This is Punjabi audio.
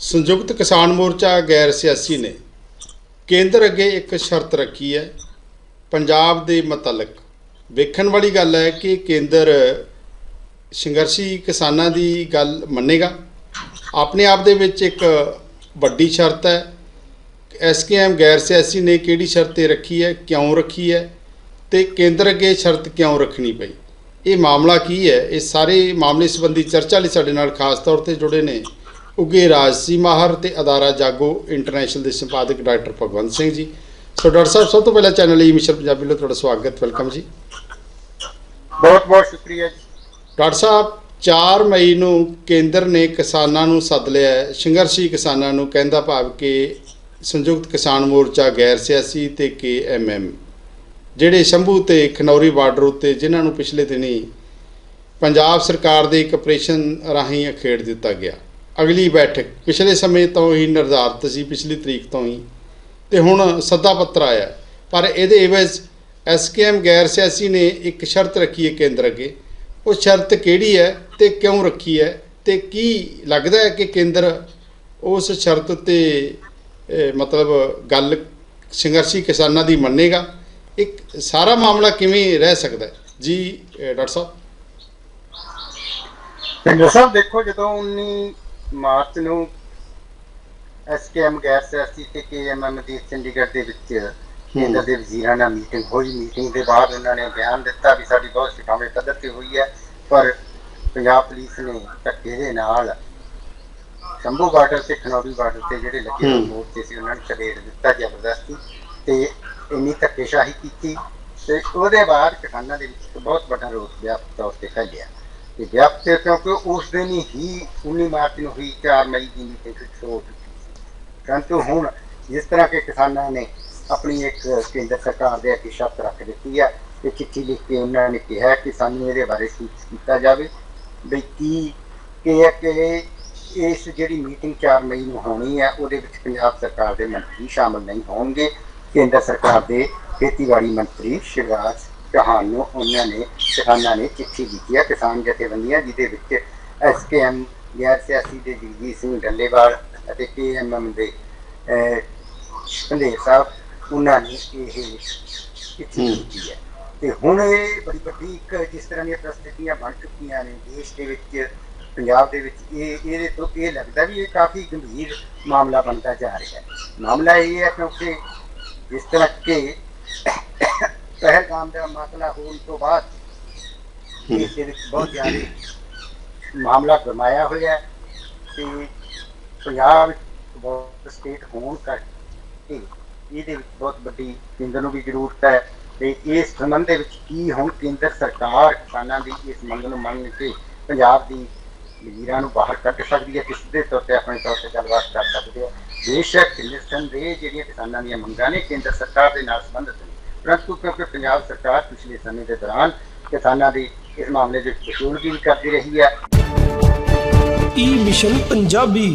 ਸੰਯੁਕਤ ਕਿਸਾਨ ਮੋਰਚਾ ਗੈਰ ਸਿਆਸੀ ਨੇ ਕੇਂਦਰ ਅੱਗੇ ਇੱਕ ਸ਼ਰਤ ਰੱਖੀ ਹੈ, ਪੰਜਾਬ ਦੇ ਮੁਤਲਕ ਵੇਖਣ ਵਾਲੀ ਗੱਲ ਹੈ ਕਿ ਕੇਂਦਰ ਸੰਘਰਸ਼ੀ ਕਿਸਾਨਾਂ ਦੀ ਗੱਲ ਮੰਨੇਗਾ। ਆਪਣੇ ਆਪ ਦੇ ਵਿੱਚ ਇੱਕ ਵੱਡੀ ਸ਼ਰਤ ਹੈ ਐਸਕੇਐਮ ਗੈਰ ਸਿਆਸੀ ਨੇ ਕਿਹੜੀ ਸ਼ਰਤ ਤੇ ਰੱਖੀ ਹੈ, ਕਿਉਂ ਰੱਖੀ ਹੈ ਤੇ ਕੇਂਦਰ ਅੱਗੇ ਸ਼ਰਤ ਕਿਉਂ ਰੱਖਣੀ ਪਈ? ਇਹ ਮਾਮਲਾ ਕੀ ਹੈ? ਇਹ ਸਾਰੇ ਮਾਮਲੇ ਸੰਬੰਧੀ ਚਰਚਾ ਲਈ ਸਾਡੇ ਨਾਲ ਖਾਸ ਤੌਰ ਤੇ ਜੁੜੇ ਨੇ ਉੱਗੇ ਰਾਜਸੀ ਮਾਹਰ ਤੇ ਅਦਾਰਾ ਜਾਗੋ ਇੰਟਰਨੈਸ਼ਨਲ ਦੇ ਸੰਪਾਦਕ doctor Bhagwant Singh ji. So doctor ਸਾਹਿਬ ਸਭ ਤੋਂ ਪਹਿਲਾਂ ਚੈਨਲ ਈ ਮਿਸ਼ਨ ਪੰਜਾਬੀ ਲਈ ਤੁਹਾਡਾ ਸਵਾਗਤ ਵੈਲਕਮ ਜੀ। ਬਹੁਤ ਬਹੁਤ ਸ਼ੁਕਰੀਆ ਜੀ। ਡਾਕਟਰ ਸਾਹਿਬ 4 ਮਈ ਨੂੰ ਕੇਂਦਰ ਨੇ ਕਿਸਾਨਾਂ ਨੂੰ ਸੱਦ ਲਿਆ ਹੈ, ਸੰਘਰਸ਼ੀ ਕਿਸਾਨਾਂ ਨੂੰ ਕਹਿੰਦਾ ਭਾਵ ਕਿ ਸੰਯੁਕਤ ਕਿਸਾਨ ਮੋਰਚਾ ਗੈਰ ਸਿਆਸੀ ਤੇ ਕੇਐਮਐਮ ਜਿਹੜੇ ਸ਼ੰਭੂ ਤੇ ਖਨੌਰੀ ਬਾਰਡਰ ਉੱਤੇ ਜਿਨ੍ਹਾਂ ਨੂੰ ਪਿਛਲੇ ਦਿਨੀ ਪੰਜਾਬ ਸਰਕਾਰ ਦੇ ਇੱਕ ਆਪਰੇਸ਼ਨ ਰਾਹੀਂ ਅਖੇੜ ਦਿੱਤਾ ਗਿਆ। ਅਗਲੀ ਬੈਠਕ। ਪਿਛਲੇ ਸਮੇਂ ਤੋਂ ਹੀ ਨਿਰਧਾਰਤ ਸੀ, ਪਿਛਲੀ ਤਰੀਕ ਤੋਂ ਹੀ। ਤੇ ਹੁਣ ਸੱਦਾ ਪੱਤਰ ਆਇਆ। ਪਰ ਇਹਦੇ ਇਵਜ਼ ਐਸਕੇਐਮ ਗੈਰ ਸਿਆਸੀ ਨੇ ਇੱਕ ਸ਼ਰਤ ਰੱਖੀ ਹੈ ਕੇਂਦਰ ਅੱਗੇ। ਉਹ ਸ਼ਰਤ ਕਿਹੜੀ ਹੈ ਤੇ ਕਿਉਂ ਰੱਖੀ ਹੈ ਤੇ ਕੀ ਲੱਗਦਾ ਹੈ ਕਿ ਕੇਂਦਰ ਉਸ ਸ਼ਰਤ ਤੇ ਮਤਲਬ ਗੱਲ ਸੰਘਰਸ਼ੀ ਕਿਸਾਨਾਂ ਦੀ ਮੰਨੇਗਾ? ਇੱਕ ਸਾਰਾ ਮਾਮਲਾ ਕਿਵੇਂ ਰਹਿ ਸਕਦਾ ਜੀ ਡਾਕਟਰ ਸਾਹਿਬ। ਪਿੰਡਰ ਸਾਹਿਬ, ਦੇਖੋ ਜਦੋਂ 19 ਮਾਰਚ ਨੂੰ ਐਸਕੇਐਮ ਗੈਰ ਸਿਆਸੀ ਤੇ ਕੇਐਮਐਮ ਦੀ ਚੰਡੀਗੜ੍ਹ ਦੇ ਵਿੱਚ ਕੇਂਦਰ ਦੇ ਵਜ਼ੀਰਾਂ ਨਾਲ ਮੀਟਿੰਗ ਹੋਈ ਮੀਟਿੰਗ ਦੇ ਬਾਅਦ ਉਹਨਾਂ ਨੇ ਬਿਆਨ ਦਿੱਤਾ ਵੀ ਸਾਡੀ ਬਹੁਤ ਸ਼ਿਕਾਵੇ ਪੱਧਰ ਤੇ ਹੋਈ ਹੈ ਪਰ ਪੰਜਾਬ ਪੁਲਿਸ ਨੇ ਧੱਕੇ ਦੇ ਨਾਲ ਸ਼ੰਭੂ ਬਾਰਡਰ ਤੇ ਖਨੌਰੀ ਬਾਰਡਰ ਤੇ ਜਿਹੜੇ ਲੱਗੇ। ਮੋਰਚੇ ਸੀ ਉਹਨਾਂ ਨੂੰ ਛਡੇੜ ਦਿੱਤਾ ਜ਼ਬਰਦਸਤੀ ਤੇ ਇੰਨੀ ਧੱਕੇਸ਼ਾਹੀ ਕੀਤੀ ਤੇ ਉਹਦੇ ਬਾਅਦ ਕਿਸਾਨਾਂ ਦੇ ਵਿੱਚ ਬਹੁਤ ਵੱਡਾ ਰੋਸ ਵਿਆਪਕ ਤੌਰ ਤੇ ਫੈਲਿਆ ਤੇ ਵਿਆਪਕ ਕਿਉਂਕਿ ਉਸ ਦਿਨ ਹੀ 19 ਮਾਰਚ ਨੂੰ ਹੀ 4 ਮਈ ਦੀ ਮੀਟਿੰਗ ਫਿਕਸ ਹੋ ਚੁੱਕੀ ਸੀ। ਪਰੰਤੂ ਹੁਣ ਜਿਸ ਤਰ੍ਹਾਂ ਕਿ ਕਿਸਾਨਾਂ ਨੇ ਆਪਣੀ ਇੱਕ ਕੇਂਦਰ ਸਰਕਾਰ ਦੇ ਅੱਗੇ ਸ਼ਰਤ ਰੱਖ ਦਿੱਤੀ ਹੈ ਤੇ ਚਿੱਠੀ ਲਿਖ ਕੇ ਉਹਨਾਂ ਨੇ ਕਿਹਾ ਕਿ ਸਾਨੂੰ ਇਹਦੇ ਬਾਰੇ ਸੂਚ ਕੀਤਾ ਜਾਵੇ ਵੀ ਕੀ ਇਹ ਹੈ ਕਿ ਇਸ ਜਿਹੜੀ ਮੀਟਿੰਗ 4 ਮਈ ਨੂੰ ਹੋਣੀ ਹੈ ਉਹਦੇ ਵਿੱਚ ਪੰਜਾਬ ਸਰਕਾਰ ਦੇ ਮੰਤਰੀ ਸ਼ਾਮਲ ਨਹੀਂ ਹੋਣਗੇ। ਕੇਂਦਰ ਸਰਕਾਰ ਦੇ ਖੇਤੀਬਾੜੀ ਮੰਤਰੀ ਸ਼ਿਵਰਾਜ ਚੌਹਾਨ ਨੂੰ ਉਹਨਾਂ ਨੇ ਕਿਸਾਨਾਂ ਨੇ ਚਿੱਠੀ ਲਿਖੀ ਹੈ ਕਿਸਾਨ ਜਥੇਬੰਦੀਆਂ ਜਿਹਦੇ ਵਿੱਚ ਐਸਕੇਐਮ ਗੈਰ ਸਿਆਸੀ ਦੇ ਜਗਜੀਤ ਸਿੰਘ ਡੱਲੇਵਾਲ ਅਤੇ ਕੇਐਮਐਮ ਦੇ ਸੰਦੇਸ਼ ਸਾਹਿਬ ਉਹਨਾਂ ਨੇ ਇਹ ਚਿੱਠੀ ਲਿਖੀ ਹੈ। ਤੇ ਹੁਣ ਇਹ ਬੜੀ ਵੱਡੀ ਇੱਕ ਜਿਸ ਤਰ੍ਹਾਂ ਦੀਆਂ ਪ੍ਰਸਥਿਤੀਆਂ ਬਣ ਚੁੱਕੀਆਂ ਨੇ ਦੇਸ਼ ਦੇ ਵਿੱਚ ਪੰਜਾਬ ਦੇ ਵਿੱਚ ਇਹ ਇਹਦੇ ਤੋਂ ਇਹ ਲੱਗਦਾ ਵੀ ਇਹ ਕਾਫੀ ਗੰਭੀਰ ਮਾਮਲਾ ਬਣਦਾ ਜਾ ਰਿਹਾ ਹੈ। ਮਾਮਲਾ ਇਹ ਹੈ ਕਿਉਂਕਿ ਜਿਸ ਤਰ੍ਹਾਂ ਕਿ ਪਹਿਲਗਾਮ ਦਾ ਮਸਲਾ ਹੋਣ ਤੋਂ ਬਾਅਦ ਇਸ ਦੇ ਵਿੱਚ ਬਹੁਤ ਜ਼ਿਆਦਾ ਮਾਮਲਾ ਗਰਮਾਇਆ ਹੋਇਆ ਹੈ ਤੇ ਪੰਜਾਬ ਬਹੁਤ ਸਟੇਟ ਹੋਣ ਕਰਕੇ ਇਹਦੇ ਵਿੱਚ ਬਹੁਤ ਵੱਡੀ ਕੇਂਦਰ ਨੂੰ ਵੀ ਜ਼ਰੂਰਤ ਹੈ ਤੇ ਇਸ ਸੰਬੰਧ ਦੇ ਵਿੱਚ ਕੀ ਹੁਣ ਕੇਂਦਰ ਸਰਕਾਰ ਕਿਸਾਨਾਂ ਦੀ ਇਸ ਮੰਗ ਨੂੰ ਮੰਨ ਕੇ ਪੰਜਾਬ ਦੀ ਵਜ਼ੀਰਾਂ ਨੂੰ ਬਾਹਰ ਕੱਢ ਸਕਦੀ ਹੈ ਕਿਸ ਦੇ ਤੌਰ ਤੇ ਆਪਣੇ ਤੌਰ ਤੇ ਗੱਲਬਾਤ ਕਰ ਸਕਦੀ ਹੈ। ਬੇਸ਼ੱਕ ਨਿਸੰਦੇਹ ਜਿਹੜੀਆਂ ਕਿਸਾਨਾਂ ਦੀਆਂ ਮੰਗਾਂ ਨੇ ਕੇਂਦਰ ਸਰਕਾਰ ਦੇ ਨਾਲ ਸੰਬੰਧਿਤ ਪਰੰਤੂ ਕਿਉਂਕਿ ਪੰਜਾਬ ਸਰਕਾਰ ਪਿਛਲੇ ਸਮੇਂ ਦੇ ਦੌਰਾਨ ਕਿਸਾਨਾਂ ਦੀ ਇਸ ਮਾਮਲੇ ਦੇ ਵਿੱਚ ਵਸੂਲਗੀ ਵੀ ਕਰਦੀ ਰਹੀ ਹੈ। ਈ ਮਿਸ਼ਨ ਪੰਜਾਬੀ